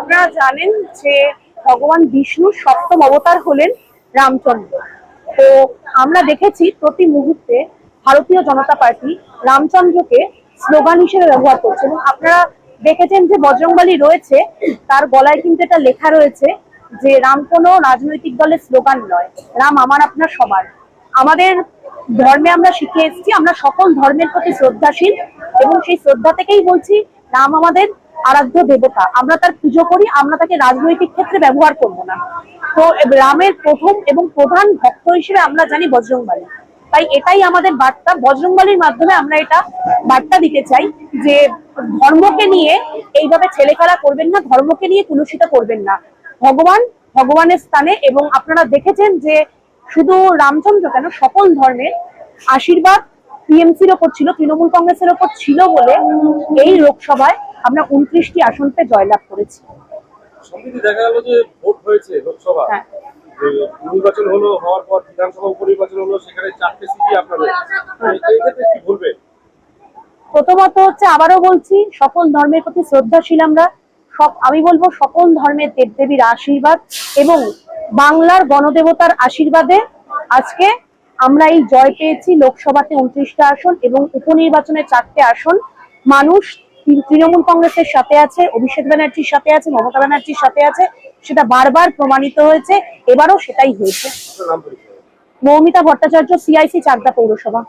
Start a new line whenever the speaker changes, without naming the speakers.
আপনারা জানেন যে ভগবান বিষ্ণু সপ্তম অবতার হলেন রামচন্দ্র। তো আমরা দেখেছি প্রতি মুহূর্তে ভারতীয় জনতা পার্টি রামচন্দ্রকে স্লোগান হিসেবে ব্যবহার করছে এবং আপনারা দেখেছেন যে বজরংবলী রয়েছে, তার গলায় কিন্তু এটা লেখা রয়েছে যে, রাম কোনো রাজনৈতিক দলের স্লোগান নয়। রাম আমার, আপনার সবার আমাদের ধর্মে আমরা শিখে এসেছি, আমরা সকল ধর্মের প্রতি শ্রদ্ধাশীল এবং সেই শ্রদ্ধা থেকেই বলছি, রাম আমাদের আরাধ্য দেবতা। আমরা তার পুজো করি, আমরা তাকে রাজনৈতিক ক্ষেত্রে ব্যবহার করব না। তো রামের প্রথম এবং প্রধান ভক্ত হিসেবে আমরা জানি বজরংবলী। তাই এটাই আমাদের বার্তা। বজরংবলীর মাধ্যমে আমরা এটা বার্তা দিতে চাই যে ধর্মকে নিয়ে এইভাবে ছেলেখেলা করবেন না, ধর্মকে নিয়ে কুলুষিত করবেন না। ভগবান ভগবানের স্থানে এবং আপনারা দেখেছেন যে শুধু রামচন্দ্র কেন, সকল ধর্মের আশীর্বাদ টিএমসির ওপর ছিল, তৃণমূল কংগ্রেসের ওপর ছিল বলে এই লোকসভায় আমরা উনত্রিশটি আসনতে জয়লাভ করেছি।
দেখা গেল যে ভোট হয়েছে লোকসভা।
হ্যাঁ।
নির্বাচন হলো হওয়ার পর বিধানসভা উপনির্বাচন হলো সেখানে চারটে সিটি আপনাদের। এই কি বলবেন?
প্রথমত হচ্ছে আবারও বলছি সকল ধর্মের প্রতি শ্রদ্ধাশীল আমরা। সব আমি বলব সকল ধর্মের দেবদেবীর আশীর্বাদ এবং বাংলার গণদেবতার আশীর্বাদে আজকে আমরা এই জয় পেয়েছি লোকসভাতে উনত্রিশটা আসন এবং উপনির্বাচনে চারটে আসন। মানুষ তৃণমূল কংগ্রেসের সাথে আছে অভিষেক ব্যানার্জির সাথে আছে মমতা ব্যানার্জির সাথে আছে সেটা বারবার প্রমাণিত হয়েছে এবারও সেটাই হয়েছে। মৌমিতা ভট্টাচার্য সিআইসি চাকদা পৌরসভা।